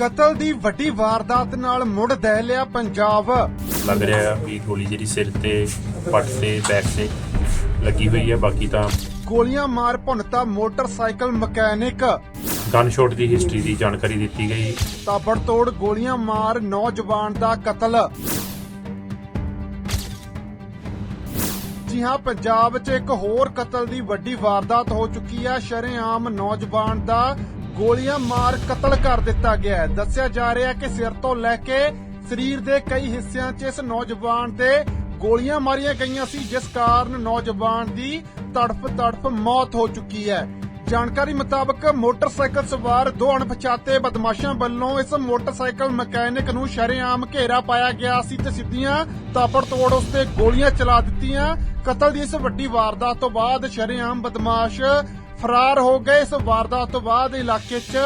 ਕਤਲ ਦੀ ਵੱਡੀ ਵਾਰਦਾਤ ਨਾਲ ਮੁੜ ਦਹਿ ਲਿਆ ਪੰਜਾਬ। ਲੱਗ ਰਿਹਾ ਆ ਵੀ ਗੋਲੀ ਜਿਹੜੀ ਸਿਰ ਤੇ ਪੱਟ ਤੇ ਬੈਕ ਤੇ ਲੱਗੀ ਹੋਈ ਹੈ ਬਾਕੀ ਤਾਂ ਗੋਲੀਆਂ ਮਾਰ ਭੁੰਨਤਾ ਮੋਟਰਸਾਈਕਲ ਮਕੈਨਿਕ। ਗਨ ਸ਼ਾਟ ਦੀ ਹਿਸਟਰੀ ਦੀ ਜਾਣਕਾਰੀ ਦਿੱਤੀ ਗਈ। ਤਾਬੜਤੋੜ ਗੋਲੀਆਂ ਮਾਰ ਨੌਜਵਾਨ ਦਾ ਕਤਲ। ਜੀ ਹਾਂ ਪੰਜਾਬ 'ਚ ਇੱਕ ਹੋਰ ਕਤਲ ਦੀ ਵੱਡੀ ਵਾਰਦਾਤ ਹੋ ਚੁੱਕੀ ਹੈ ਸ਼ਰੇਆਮ ਨੌਜਵਾਨ ਦਾ ਗੋਲੀਆਂ ਮਾਰ ਕਤਲ ਕਰ ਦਿੱਤਾ ਗਿਆ ਹੈ। ਦੱਸਿਆ ਜਾ ਰਿਹਾ ਹੈ ਕਿ ਸਿਰ ਤੋਂ ਲੈ ਕੇ ਸਰੀਰ ਦੇ ਕਈ ਹਿੱਸਿਆਂ 'ਚ ਇਸ ਨੌਜਵਾਨ ਦੇ ਗੋਲੀਆਂ ਮਾਰੀਆਂ ਗਈਆਂ ਸੀ, ਜਿਸ ਕਾਰਨ ਨੌਜਵਾਨ ਦੀ ਤੜਫ ਤੜਫ ਮੌਤ ਹੋ ਚੁੱਕੀ ਹੈ। ਜਾਣਕਾਰੀ ਮੁਤਾਬਕ ਮੋਟਰਸਾਈਕਲ ਸਵਾਰ ਦੋ ਅਣਪਛਾਤੇ ਬਦਮਾਸ਼ਾਂ ਵੱਲੋਂ ਇਸ ਮੋਟਰਸਾਈਕਲ ਮਕੈਨਿਕ ਨੂੰ ਸ਼ਰੇਆਮ ਘੇਰਾ ਪਾਇਆ ਗਿਆ ਸੀ ਤੇ ਸਿੱਧੀਆਂ ਤਾਪੜ ਤੋੜ ਉਸ ਤੇ ਗੋਲੀਆਂ ਚਲਾ ਦਿੱਤੀਆਂ। ਕਤਲ ਦੀ ਇਸ ਵੱਡੀ ਵਾਰਦਾਤ ਤੋਂ ਬਾਅਦ ਸ਼ਰੇਆਮ ਬਦਮਾਸ਼ ਫਰਾਰ ਹੋ ਗਏ। ਇਸ ਵਾਰਦਾਤ ਤੋਂ ਬਾਅਦ ਇਲਾਕੇ 'ਚ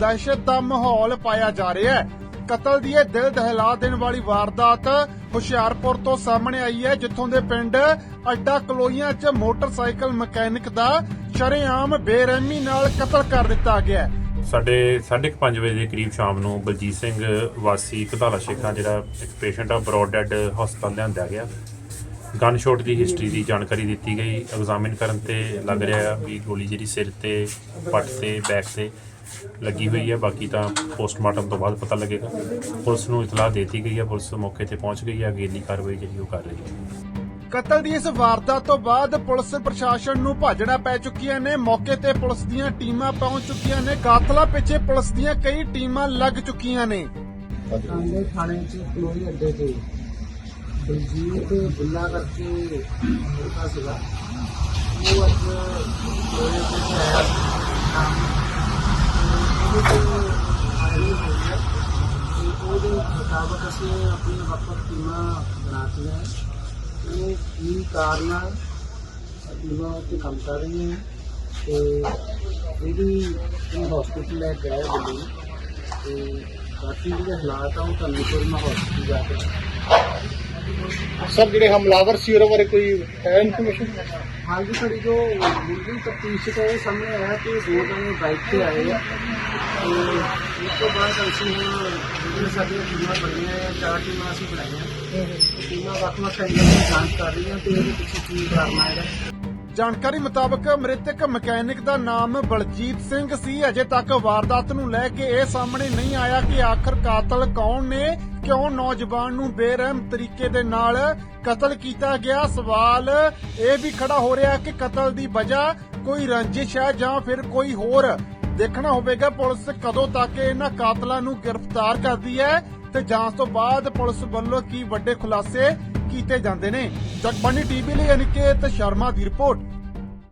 ਦਹਿਸ਼ਤ ਦਾ ਮਾਹੌਲ ਪਾਇਆ ਜਾ ਰਿਹਾ ਹੈ। ਕਤਲ ਦੀ ਇਹ ਦਿਲ ਦਹਿਲਾ ਦੇਣ ਵਾਲੀ ਵਾਰਦਾਤ ਹੁਸ਼ਿਆਰਪੁਰ ਤੋਂ ਸਾਹਮਣੇ ਆਈ ਹੈ, ਜਿੱਥੋਂ ਦੇ ਪਿੰਡ ਅੱਡਾ ਕਲੋਈਆਂ 'ਚ ਮੋਟਰਸਾਈਕਲ ਮਕੈਨਿਕ ਦਾ ਸ਼ਰੇਆਮ ਬੇਰਹਿਮੀ ਨਾਲ ਕਤਲ ਕਰ ਦਿੱਤਾ ਗਿਆ ਹੈ। ਸਾਡੇ 5:30 ਵਜੇ ਦੇ ਕਰੀਬ ਸ਼ਾਮ ਨੂੰ ਬਲਜੀਤ ਸਿੰਘ ਵਾਸੀ ਕਧਾਲਾ ਸ਼ੇਖਾਂ, ਜਿਹੜਾ ਇੱਕ ਪੇਸ਼ੈਂਟ ਆ ਬਰੋਡ ਡੈਡ ਹਸਪਤਾਲ ਲਿਆਂਦਾ ਗਿਆ। ਗਨ ਸ਼ਾਟ ਦੀ ਹਿਸਟਰੀ ਦੀ ਜਾਣਕਾਰੀ ਦਿੱਤੀ ਗਈ। ਐਗਜ਼ਾਮਿਨ ਕਰਨ ਤੇ ਲੱਗ ਰਿਹਾ ਵੀ ਗੋਲੀ ਜਿਹੜੀ ਸਿਰ ਤੇ ਪੱਟ ਤੇ ਬੈਕ ਤੇ ਲੱਗੀ ਹੋਈ ਹੈ। ਬਾਕੀ ਤਾਂ ਪੋਸਟਮਾਰਟਮ ਤੋਂ ਬਾਅਦ ਪਤਾ ਲੱਗੇਗਾ। ਪੁਲਿਸ ਨੂੰ ਇਤਲਾਹ ਦਿੱਤੀ ਗਈ ਹੈ। ਪੁਲਿਸ ਮੌਕੇ ਤੇ ਪਹੁੰਚ ਗਈ ਹੈ। ਅਗੇਲੀ ਕਾਰਵਾਈ ਜਿਹੜੀ ਉਹ ਕਰ ਰਹੀ ਹੈ। ਕਤਲ ਦੀ ਇਸ ਵਾਰਦਾਤ ਤੋਂ ਬਾਅਦ ਪੁਲਿਸ ਪ੍ਰਸ਼ਾਸਨ ਨੂੰ ਭਾਜੜਾ ਪੈ ਚੁੱਕੀਆਂ ਨੇ। ਮੌਕੇ ਤੇ ਪੁਲਿਸ ਦੀਆਂ ਟੀਮਾਂ ਪਹੁੰਚ ਚੁੱਕੀਆਂ ਨੇ। ਕਾਤਲਾਂ ਪਿੱਛੇ ਪੁਲਿਸ ਦੀਆਂ ਕਈ ਟੀਮਾਂ ਲੱਗ ਚੁੱਕੀਆਂ ਨੇ। ਥਾਣੇ ਚ ਕਲੋਈ ਅੱਡੇ ਤੇ। ਬਲਜੀਤ ਬੁੱਲਾ ਕਰਕੇ ਮੁੰਡਾ ਸੀਗਾ ਉਹ ਅੱਜ ਕੋਲੇ ਤੇ ਆਇਆ ਉਹਦੇ ਤੋਂ ਆਈ ਹੋ ਗਿਆ ਤੇ ਉਹਦੇ ਮੁਤਾਬਕ ਅਸੀਂ ਆਪਣੀਆਂ ਵੱਖ-ਵੱਖ ਟੀਮਾਂ ਬਣਾਤੀਆਂ ਉਹ ਕੀ ਕਾਰਨ ਆ ਟੀਮਾਂ ਉੱਤੇ ਕੰਮ ਕਰ ਰਹੀਆਂ ਤੇ ਇਹਦੀ ਇਹ ਹਸਪੀਟਲ ਲੈ ਕੇ ਗਏ ਦਿੱਲੀ ਤੇ ਬਾਕੀ ਜਿਹੜੇ ਹਾਲਾਤ ਆ ਉਹ ਤੁਹਾਨੂੰ ਫਿਰ ਮੈਂ ਹਸਪੀਟਲ ਜਾ ਕੇ ਸਰ ਜਿਹੜੇ ਹਮਲਾਵਰ ਸੀ ਉਹਨਾਂ ਬਾਰੇ ਕੋਈ ਹੈ ਇਨਫੋਰਮੇਸ਼ਨ ਹਾਲ ਦੀ ਘੜੀ ਜੋ ਮੁੱਢਲੀ ਤਫਤੀਸ਼ ਤੋਂ ਇਹ ਸਾਹਮਣੇ ਆਇਆ ਕਿ ਦੋ ਜਣੇ ਬਾਈਕ ਤੇ ਆਏ ਆ। ਤੇ ਉਸ ਤੋਂ ਬਾਅਦ ਅਸੀਂ ਹੁਣ ਜਿਹੜੇ ਸਾਡੀਆਂ ਟੀਮਾਂ ਬਣੀਆਂ ਆ ਚਾਰ ਟੀਮਾਂ ਅਸੀਂ ਬਣਾਈਆਂ। ਟੀਮਾਂ ਵੱਖ-ਵੱਖ ਐਂਗਲ ਤੋਂ ਜਾਂਚ ਕਰ ਰਹੀਆਂ ਤੇ ਇਹਦੇ ਪਿੱਛੇ ਕੀ ਕਾਰਨ ਆ ਇਹਦਾ ਜਾਣਕਾਰੀ ਮੁਤਾਬਕ ਮ੍ਰਿਤਕ ਮਕੈਨਿਕ ਦਾ ਨਾਮ ਬਲਜੀਤ ਸਿੰਘ ਸੀ। ਅਜੇ ਤੱਕ ਵਾਰਦਾਤ ਨੂੰ ਲੈ ਕੇ ਇਹ ਸਾਹਮਣੇ ਨਹੀਂ ਆਇਆ ਕਿ ਆਖਰ ਕਾਤਲ ਕੌਣ ਨੇ। ਕਿਉਂ ਨੌਜਵਾਨ ਨੂੰ ਬੇਰਹਿਮ ਤਰੀਕੇ ਦੇ ਨਾਲ ਕਤਲ ਕੀਤਾ ਗਿਆ? ਸਵਾਲ ਇਹ ਵੀ ਖੜਾ ਹੋ ਰਿਹਾ ਕਿ ਕਤਲ ਦੀ ਵਜ੍ਹਾ ਕੋਈ ਰੰਜਿਸ਼ ਹੈ ਜਾਂ ਫਿਰ ਕੋਈ ਹੋਰ? ਦੇਖਣਾ ਹੋਵੇਗਾ, ਪੁਲਿਸ ਕਦੋਂ ਤੱਕ ਇਹਨਾਂ ਕਾਤਲਾਂ ਨੂੰ ਗ੍ਰਿਫਤਾਰ ਕਰਦੀ ਹੈ ਤੇ ਜਾਂਚ ਤੋਂ ਬਾਅਦ ਪੁਲਿਸ ਵੱਲੋਂ ਕੀ ਵੱਡੇ ਖੁਲਾਸੇ ਕੀਤੇ ਜਾਂਦੇ ਨੇ? ਜਗਬਾਨੀ ਟੀਵੀ ਲਈ ਅਨਿਕੇਤ ਸ਼ਰਮਾ ਦੀ ਰਿਪੋਰਟ।